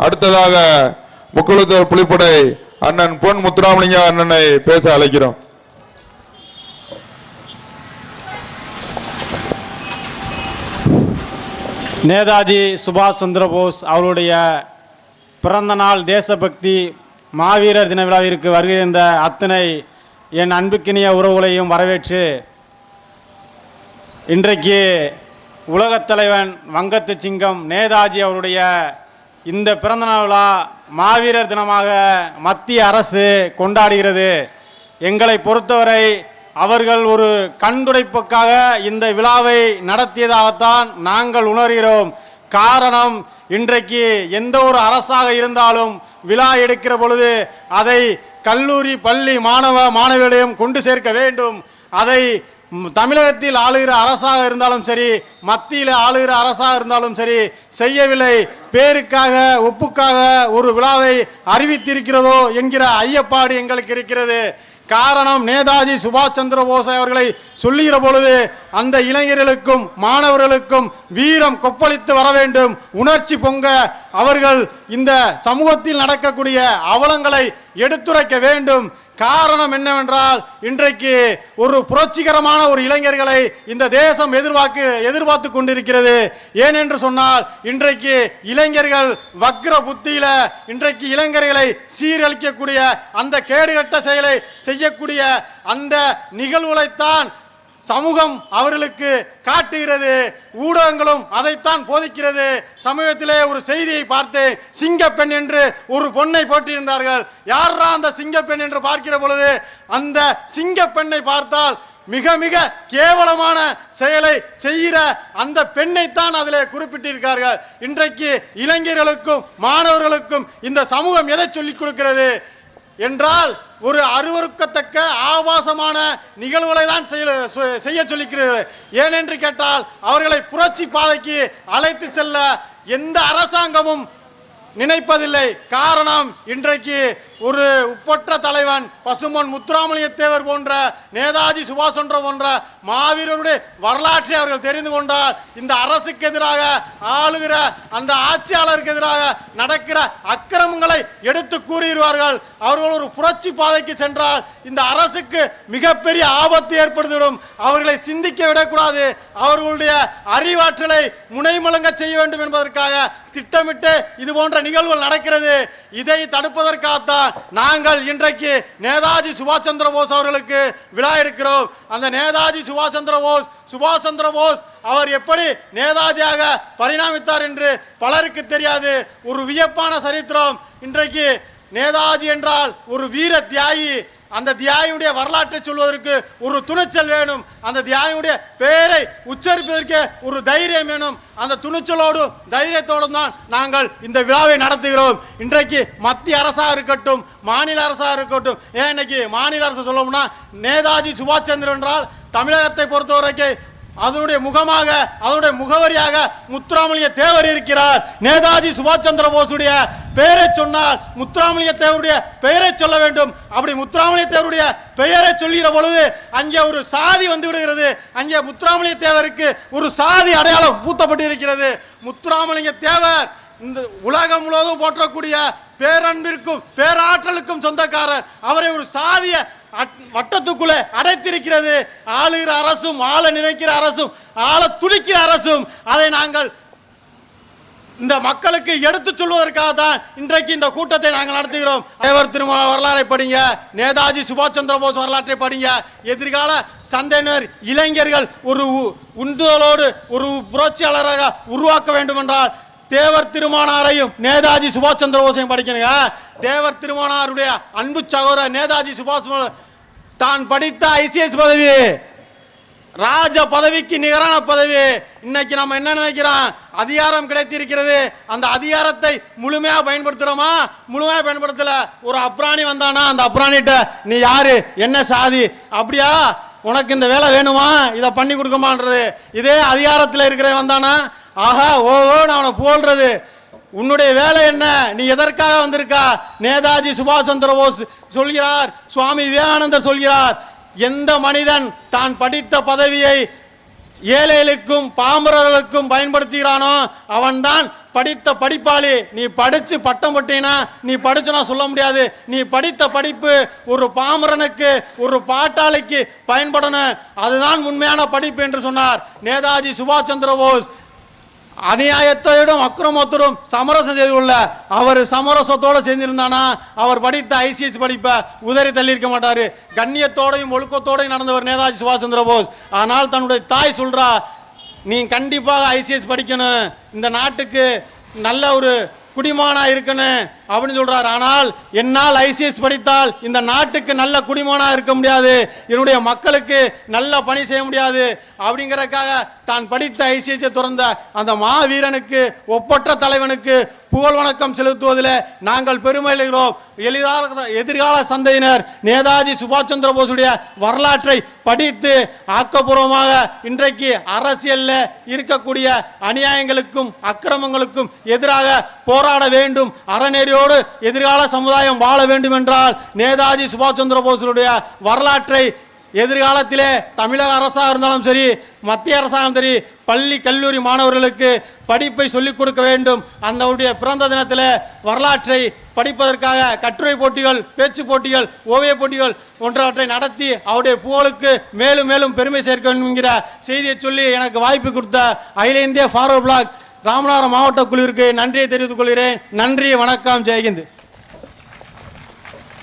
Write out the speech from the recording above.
அடுத்ததாக முக்குளத்தூர் புலிப்படை அண்ணன் பொன் முத்துராமலிங்க அண்ணனை பேச அழைக்கிறோம். நேதாஜி சுபாஷ் சந்திரபோஸ் அவருடைய பிறந்த நாள் தேசபக்தி மாவீரர் தின விழாவிற்கு வருகை தந்த அத்தனை என் அன்புக்கினிய உறவுகளையும் வரவேற்று இன்றைக்கு உலகத் தலைவன் வங்கத்து சிங்கம் நேதாஜி அவருடைய இந்த பிறந்தநாள் விழா மாவீரர் தினமாக மத்திய அரசு கொண்டாடுகிறது. எங்களை பொறுத்தவரை அவர்கள் ஒரு கண்துடைப்புக்காக இந்த விழாவை நடத்தியதாகத்தான் நாங்கள் உணர்கிறோம். காரணம் இன்றைக்கு எந்த ஒரு அரசாக இருந்தாலும் விழா எடுக்கிற பொழுது அதை கல்லூரி பள்ளி மாணவ மாணவிகளையும் கொண்டு சேர்க்க வேண்டும். அதை தமிழகத்தில் ஆளுகிற அரசாக இருந்தாலும் சரி மத்தியில் ஆளுகிற அரசாக இருந்தாலும் சரி செய்யவில்லை. பேருக்காக ஒப்புக்காக ஒரு விழாவை அறிவித்திருக்கிறதோ என்கிற ஐயப்பாடு எங்களுக்கு இருக்கிறது. காரணம் நேதாஜி சுபாஷ் சந்திர போஸ் அவர்களை சொல்லுகிற பொழுது அந்த இளைஞர்களுக்கும் மாணவர்களுக்கும் வீரம் கொப்பளித்து வர வேண்டும். உணர்ச்சி பொங்க அவர்கள் இந்த சமூகத்தில் நடக்கக்கூடிய அவலங்களை எடுத்துரைக்க வேண்டும். காரணம் என்னவென்றால் இன்றைக்கு ஒரு புரட்சிகரமான ஒரு இளைஞர்களை இந்த தேசம் எதிர்பார்க்கு எதிர்பார்த்து கொண்டிருக்கிறது. ஏனென்று சொன்னால் இன்றைக்கு இளைஞர்கள் வக்ர புத்தியில இன்றைக்கு இளைஞர்களை சீரழிக்கக்கூடிய அந்த கேடுகட்ட செயலை செய்யக்கூடிய அந்த நிகழ்வுகளைத்தான் சமூகம் அவர்களுக்கு காட்டுகிறது. ஊடகங்களும் அதைத்தான் போதிக்கிறது. சமூகத்திலே ஒரு செய்தியை பார்த்தேன். சிங்கப்பெண் என்று ஒரு பொண்ணை போட்டியிருந்தார்கள் யாரா அந்த சிங்கப்பெண் என்று பார்க்கிற பொழுது அந்த சிங்கப்பெண்ணை பார்த்தால் மிக மிக கேவலமான செயலை செய்கிற அந்த பெண்ணைத்தான் அதில் குறிப்பிட்டிருக்கார்கள். இன்றைக்கு இளைஞர்களுக்கும் மாணவர்களுக்கும் இந்த சமூகம் எதை சொல்லிக் கொடுக்கிறது? என்றால் ஒரு அருவருக்கத்தக்க ஆபாசமான நிகழ்வுகளை தான் செய்ய செய்ய சொல்லிக்கிறது. ஏனென்று கேட்டால் அவர்களை புரட்சி பாதைக்கு அழைத்து செல்ல எந்த அரசாங்கமும் நினைப்பதில்லை. காரணம் இன்றைக்கு ஒரு உப்பற்ற தலைவன் பசுமன் முத்துராமலிங்கத்தேவர் போன்ற நேதாஜி சுபாஷ் சந்திர போன்ற மாவீரருடைய வரலாற்றை அவர்கள் தெரிந்து கொண்டால் இந்த அரசுக்கு எதிராக ஆளுகிற அந்த ஆட்சியாளருக்கு எதிராக நடக்கிற அக்கிரமங்களை எடுத்து கூறியிருவார்கள் அவர்கள் ஒரு புரட்சி பாதைக்கு சென்றால் இந்த அரசுக்கு மிகப்பெரிய ஆபத்து ஏற்படுத்திவிடும். அவர்களை சிந்திக்க விடக்கூடாது. அவர்களுடைய அறிவாற்றலை முனைமலங்க செய்ய வேண்டும் என்பதற்காக திட்டமிட்டு இது போன்ற நிகழ்வுகள் நடக்கிறது. இதை தடுப்பதற்காகத்தான் நாங்கள் இன்றைக்கு நேதாஜி சுபாஷ் சந்திர போஸ் அவர்களுக்கு விழா எடுக்கிறோம். அந்த நேதாஜி சுபாஷ் சந்திர போஸ் சுபாஷ் சந்திர போஸ் அவர் எப்படி நேதாஜியாக பரிணாமித்தார் என்று பலருக்கு தெரியாது. ஒரு வியப்பான சரித்திரம். இன்றைக்கு நேதாஜி என்றால் ஒரு வீர தியாகி அந்த தியாயுடைய வரலாற்றை சொல்வதற்கு ஒரு துணிச்சல் வேணும். அந்த தியாயுடைய பெயரை உச்சரிப்பதற்கு ஒரு தைரியம் வேணும். அந்த துணிச்சலோடும் தைரியத்தோடும் தான் நாங்கள் இந்த விழாவை நடத்துகிறோம். இன்றைக்கு மத்திய அரசாக இருக்கட்டும் மாநில அரசாக இருக்கட்டும் ஏன் இன்னைக்கு மாநில அரசு சொல்லணும்னா நேதாஜி சுபாஷ் சந்திரன் என்றால் தமிழகத்தை பொறுத்தவரைக்கும் அதனுடைய முகமாக அதனுடைய முகவரியாக முத்துராமலிங்க தேவர் இருக்கிறார். நேதாஜி சுபாஷ் சந்திர போஸுடைய பெயரை சொன்னால் முத்துராமலிங்க தேவருடைய பெயரை சொல்ல வேண்டும். அப்படி முத்துராமலிங்க தேவருடைய பெயரை சொல்லுகிற பொழுது அங்கே ஒரு சாதி வந்து விடுகிறது. அங்கே முத்துராமலிங்க தேவருக்கு ஒரு சாதி அடையாளம் பூத்தப்பட்டு இருக்கிறது முத்துராமலிங்க தேவர் இந்த உலகம் முழுவதும் போற்றக்கூடிய பேரன்பிற்கும் பேராற்றலுக்கும் சொந்தக்காரர். அவரை ஒரு சாதிய வட்டத்துக்குள்ளே அடைத்திருக்கிறது. ஆளுகிற அரசும் ஆள நினைக்கிற அரசும் ஆள துடிக்கிற அரசும் அதை நாங்கள் இந்த மக்களுக்கு எடுத்துச் சொல்வதற்காக தான் இன்றைக்கு இந்த கூட்டத்தை நாங்கள் நடத்துகிறோம். தேவர் திருமண வரலாறை படிங்க நேதாஜி சுபாஷ் சந்திர போஸ் வரலாற்றை படிங்க. எதிர்கால சந்தையினர் இளைஞர்கள் ஒரு உ- உந்துதலோடு ஒரு புரட்சியாளராக உருவாக்க வேண்டும் என்றால் தேவர் திருமானாரையும் நேதாஜி சுபாஷ் சந்திர போஸையும் படிக்கணுங்க. தேவர் திருமானாருடைய அன்பு சகோதரர் நேதாஜி சுபாஷ் தான் படித்த ஐசிஎஸ் பதவி. ராஜ பதவிக்கு நிகரான பதவி. இன்னைக்கு நம்ம என்ன நினைக்கிறோம்? அதிகாரம் கிடைத்திருக்கிறது. அந்த அதிகாரத்தை முழுமையாக பயன்படுத்துகிறோமா முழுமையாக பயன்படுத்தல. ஒரு அப்ராணி வந்தானா? அந்த அப்ராணிட்ட நீ யாரு? என்ன சாதி? அப்படியா? உனக்கு இந்த வேலை வேணுமா? இதை பண்ணி கொடுக்குமான்றது. இதே அதிகாரத்தில் இருக்கிற வந்தானா? ஆஹா ஓ நான் அவனை போல்றது உன்னுடைய வேலை என்ன? நீ எதற்காக வந்திருக்கா? நேதாஜி சுபாஷ் சந்திர போஸ் சொல்கிறார் சுவாமி விவேகானந்தர் சொல்கிறார் எந்த மனிதன் தான் படித்த பதவியை ஏழைகளுக்கும் பாமரர்களுக்கும் பயன்படுத்துகிறானோ அவன்தான் படித்த படிப்பாளி. நீ படித்து பட்டம் பட்டினா நீ படிச்சுனா சொல்ல முடியாது. நீ படித்த படிப்பு ஒரு பாமரனுக்கு ஒரு பாட்டாளிக்கு பயன்படணும். அதுதான் உண்மையான படிப்பு என்று சொன்னார். நேதாஜி சுபாஷ் சந்திர போஸ் அநியாயத்தோடும் அக்கிரமத்தோடும் சமரசம் செய்து கொள்ள அவர் சமரசத்தோடு செஞ்சிருந்தானா? அவர் படித்த ஐசிஎஸ் படிப்பை உதறி தள்ளியிருக்க மாட்டார். கண்ணியத்தோடையும் ஒழுக்கத்தோடையும் நடந்தவர் நேதாஜி சுபாஷ் சந்திர போஸ். ஆனால் தன்னுடைய தாய் சொல்கிறா நீ கண்டிப்பாக ஐசிஎஸ் படிக்கணும். இந்த நாட்டுக்கு நல்ல ஒரு குடிமானா இருக்கணும் அப்படின்னு சொல்றாரு. ஆனால் என்னால் ஐசிஎஸ் படித்தால் இந்த நாட்டுக்கு நல்ல குடிமானா இருக்க முடியாது. என்னுடைய மக்களுக்கு நல்ல பணி செய்ய முடியாது. அப்படிங்கறதுக்காக தான் படித்த ஐசிஎஸ்ஐ துறந்த அந்த மாவீரனுக்கு ஒப்பற்ற தலைவனுக்கு புகழ் வணக்கம் செலுத்துவதில் நாங்கள் பெருமை எளிதாக எதிர்கால சந்தையினர் நேதாஜி சுபாஷ் சந்திர போஸுடைய வரலாற்றை படித்து ஆக்கப்பூர்வமாக இன்றைக்கு அரசியலில் இருக்கக்கூடிய அநியாயங்களுக்கும் அக்கிரமங்களுக்கும் எதிராக போராட வேண்டும். அறநெறியோடு எதிர்கால சமுதாயம் வாழ வேண்டும் என்றால் நேதாஜி சுபாஷ் சந்திர போஸுடைய வரலாற்றை எதிர்காலத்திலே தமிழக அரசாக இருந்தாலும் சரி மத்திய அரசாங்கம் சரி பள்ளி கல்லூரி மாணவர்களுக்கு படிப்பை சொல்லிக் கொடுக்க வேண்டும். அந்த பிறந்த தினத்தில் வரலாற்றை படிப்பதற்காக கட்டுரை போட்டிகள் பேச்சு போட்டிகள் ஓவிய போட்டிகள் போன்றவற்றை நடத்தி அவருடைய புகழுக்கு மேலும் மேலும் பெருமை சேர்க்க வேண்டும் என்கிற செய்தியை சொல்லி எனக்கு வாய்ப்பு கொடுத்த அகில இந்திய ஃபார்வர்ட் பிளாக் ராமநாதபுரம் மாவட்ட குழுவிற்கு நன்றியை தெரிவித்துக் கொள்கிறேன். நன்றி வணக்கம் ஜெயஹிந்த்.